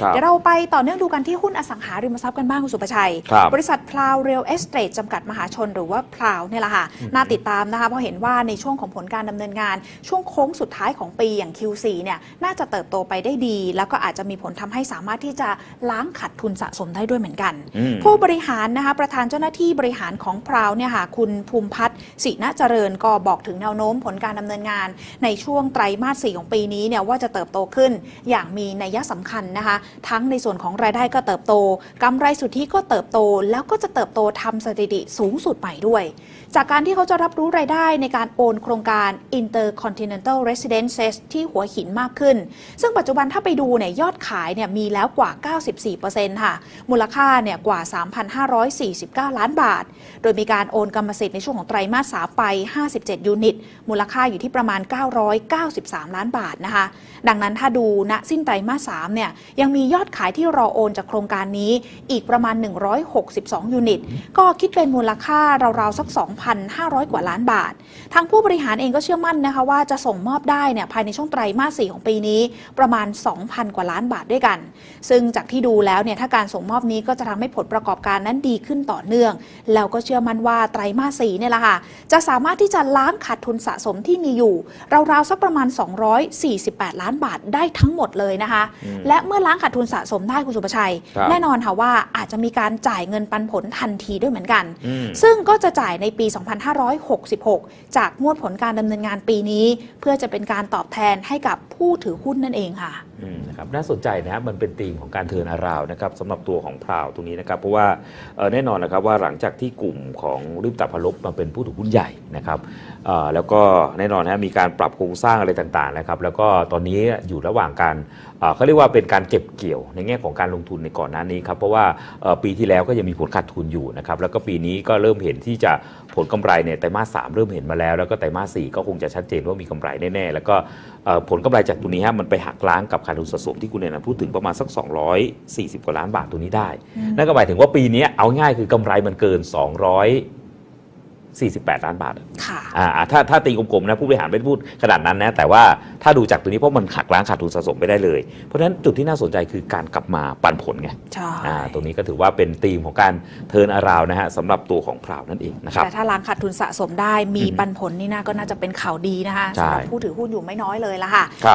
ครับเดี๋ยวเราไปต่อเนื่องดูกันที่หุ้นอสังหาริมทรัพย์กันบ้างคุณสุประชัยครับบริษัทพลาวเรียลเอสเตทจำกัดมหาชนหรือว่าพลาวเนี่ยแหละค่ะน่าติดตามนะคะ เพราะเห็นว่าในช่วงของผลการดำเนินงาน ช่วงโค้งสุดท้ายของปีอย่าง Q4 เนี่ยน่าจะเติบโตไปได้ดี แล้วก็อาจจะมีผลทำให้สามารถที่จะล้างขาดทุนสะสมได้ด้วยเหมือนกันอืมผู้บริหารนะคะประธานเจ้าหน้าที่บริหารของพราวเนี่ยค่ะคุณภูมิพัฒน์ศิณเจริญก็บอกถึงแนวโน้มผลการดำเนินงาน ในช่วงไตรมาสสี่ของปีนี้เนี่ยว่าจะเติบโตขึ้นอย่างมีนัยสำคัญนะคะทั้งในส่วนของรายได้ก็เติบโตกำไรสุทธิก็เติบโต แล้วก็จะเติบโตทำสถิติสูงสุดใหม่ด้วย จากการที่เขาจะรับรู้รายได้ในการโอนโครงการ Intercontinental Residences ที่หัวหินมากขึ้น ซึ่งปัจจุบันถ้าไปดูเนี่ยยอดขายเนี่ยมีแล้วกว่า 94%ค่ะ มูลค่าเนี่ยกว่า 3,549 ล้านบาท โดยมีการโอนกรรมสิทธิ์ในช่วงของไตรมาส3ไป 57 ยูนิต มูลค่าอยู่ที่ประมาณ 993 ล้านบาทนะคะ ดังนั้นถ้าดูณสิ้นไตรมาส3เนี่ยยังมียอดขายที่รอโอนจากโครงการนี้อีกประมาณ 162 ยูนิต ก็คิดเป็นมูลค่าราวๆ สัก 2,500 กว่าล้านบาท ทางผู้บริหารเองก็เชื่อมั่นนะคะว่าจะส่งมอบได้เนี่ยภายในช่วงไตรมาส 4 ของปีนี้ ประมาณ 2,000 กว่าล้านบาทด้วยกัน ซึ่งจากที่ดูแล้วเนี่ยถ้าการส่งมอบนี้ก็จะทำให้ผลประกอบการนั้นดีขึ้นต่อเนื่อง แล้วก็เชื่อมั่นว่าไตรมาส 4 เนี่ยแหละค่ะจะสามารถที่จะล้างขาดทุนสะสมที่มีอยู่ราวๆสักประมาณ 248 ล้านบาทได้ทั้งหมดเลยนะคะอืมและเมื่อล้างขาดทุนสะสมได้คุณสุประชัยครับแน่นอนค่ะว่าอาจจะมีการจ่ายเงินปันผลทันทีด้วยเหมือนกันอืมซึ่งก็จะจ่ายในปี 2566 จากงวดผลการดำเนินงานปีนี้ เพื่อจะเป็นการตอบแทนให้กับผู้ถือหุ้นนั่นเองค่ะอืม นะครับน่าสนใจนะครับมันเป็นธีมของการเทินอาราวนะครับสำหรับตัวของพราวตรงนี้นะครับเพราะว่าแน่นอนนะครับว่าหลังจากที่กลุ่มของริบตาพลบมาเป็นผู้ถือหุ้นใหญ่นะครับแล้วก็แน่นอนนะมีการปรับโครงสร้างอะไรต่างๆนะครับแล้วก็ตอนนี้อยู่ระหว่างการเขาเรียกว่าเป็นการเก็บเกี่ยวในแง่ของการลงทุนในก่อนหน้านี้ครับเพราะว่าปีที่แล้วก็ยังมีผลขาดทุนอยู่นะครับแล้วก็ปีนี้ก็เริ่มเห็นที่จะผลกำไรเนี่ยไตรมาสสามเริ่มเห็นมาแล้ว แล้วก็ไตรมาสสี่ก็คงจะชัดเจนว่ามีกำไรแน่ๆแล้วก็ผลกำไรจากตัวนี้ฮะมันไปหักล้างกับขาดทุนสะสมที่คุณเนยนะพูดถึงประมาณสัก 240 กว่าล้านบาทตัวนี้ได้อืมนั่นก็หมายถึงว่าปีนี้เอาง่ายคือกำไรมันเกิน 248 ล้านบาทอะค่ะอ่าอ่าถ้าถ้าตีกลมๆนะผู้บริหารไม่ได้พูดขนาดนั้นนะแต่ว่าถ้าดูจากตัวนี้เพราะมันหักล้างขาดทุนสะสมไปได้เลย เพราะฉะนั้นจุดที่น่าสนใจคือการกลับมาปันผลไงใช่อ่าตรงนี้ก็ถือว่าเป็นธีมของการเทิร์นอาราวนะฮะสำหรับตัวของพราวนั่นเองนะครับแต่ถ้าล้างขาดทุนสะสมได้มีอืมปันผลนี่น่าก็น่าจะเป็นข่าวดีนะคะใช่สำหรับผู้ถือหุ้นอยู่ไม่น้อยเลยละค่ะครับ